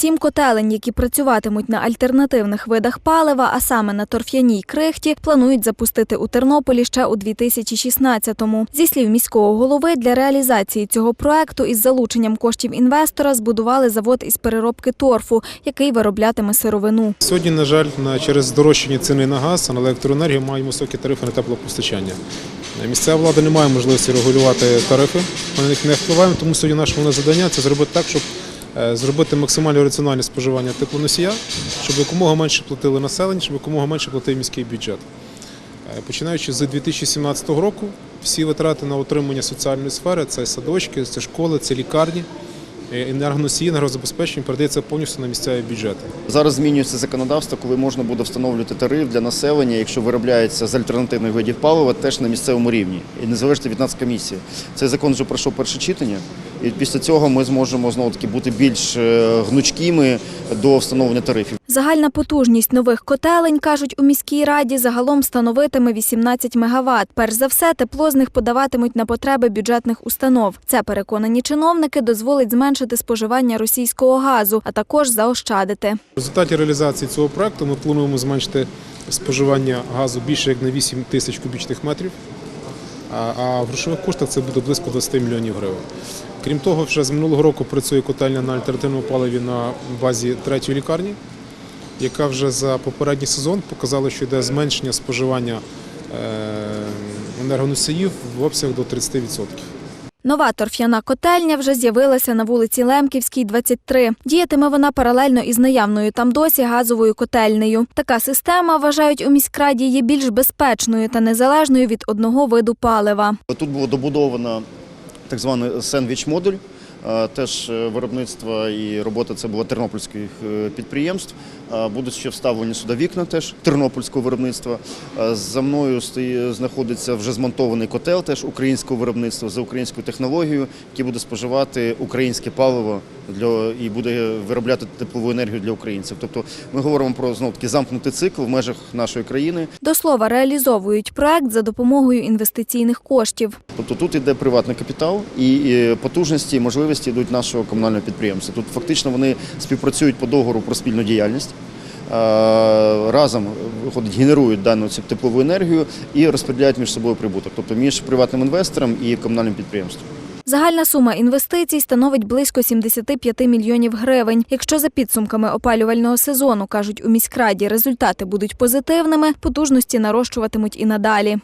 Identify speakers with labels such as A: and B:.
A: Сім котелень, які працюватимуть на альтернативних видах палива, а саме на торф'яній крихті, планують запустити у Тернополі ще у 2016-му. Зі слів міського голови, для реалізації цього проекту із залученням коштів інвестора збудували завод із переробки торфу, який вироблятиме сировину.
B: Сьогодні, на жаль, через здорожчання ціни на газ, на електроенергію маємо високі тарифи на теплопостачання. Місцева влада не має можливості регулювати тарифи, ми на них не впливаємо, тому сьогодні наше завдання це зробити так, щоб е, зробити максимально раціональне споживання теплоносія, щоб якомога менше платили населення, щоб якомога менше платив міський бюджет. Е, Починаючи з 2017 року, всі витрати на утримання соціальної сфери це садочки, це школи, це лікарні, е, енергоносії, енергозабезпечення передається повністю на місцеві бюджети.
C: Зараз змінюється законодавство, коли можна буде встановлювати тариф для населення, якщо виробляється з альтернативних видів палива, теж на місцевому рівні і не залежить від нацкомісії. Цей закон вже пройшов перше читання, і після цього ми зможемо знову таки бути більш е, гнучкими до встановлення тарифів.
A: Загальна потужність нових котелень, кажуть у міській раді, загалом становитиме 18 мегаватт. Перш за все, тепло з них подаватимуть на потреби бюджетних установ. Це, переконані чиновники, дозволить зменшити споживання російського газу, а також заощадити.
B: В результаті реалізації цього проекту ми плануємо зменшити споживання газу більше як на 8 тисяч кубічних метрів, а- а в грошових коштах це буде близько 20 мільйонів гривень. Крім того, вже з минулого року працює котельня на альтернативному паливі на базі третьої лікарні, яка вже за попередній сезон показала, що йде зменшення споживання е, енергоносіїв в обсяг до 30%.
A: Нова торф'яна котельня вже з'явилася на вулиці Лемківській, 23. Діятиме вона паралельно із наявною там досі газовою котельнею. Така система, вважають у міськраді, є більш безпечною та незалежною від одного виду палива.
C: Тут було добудовано так званий сендвіч-модуль. е, Теж е, виробництво і робота це була тернопільських е, підприємств. Будуть ще вставлені сюди вікна теж тернопільського виробництва. За мною знаходиться вже змонтований котел теж українського виробництва за українською технологією, який буде споживати українське паливо для і буде виробляти теплову енергію для українців. Тобто ми говоримо про знов таки замкнутий цикл в межах нашої країни.
A: До слова, реалізовують проект за допомогою інвестиційних коштів.
C: Тобто тут йде приватний капітал і потужності, і можливості йдуть нашого комунального підприємства. Тут фактично вони співпрацюють по договору про спільну діяльність. е, Разом виходить, генерують дану цю теплову енергію і розподіляють між собою прибуток, тобто між приватним інвестором і комунальним підприємством.
A: Загальна сума інвестицій становить близько 75 мільйонів гривень. Якщо за підсумками опалювального сезону, кажуть у міськраді, результати будуть позитивними, потужності нарощуватимуть і надалі.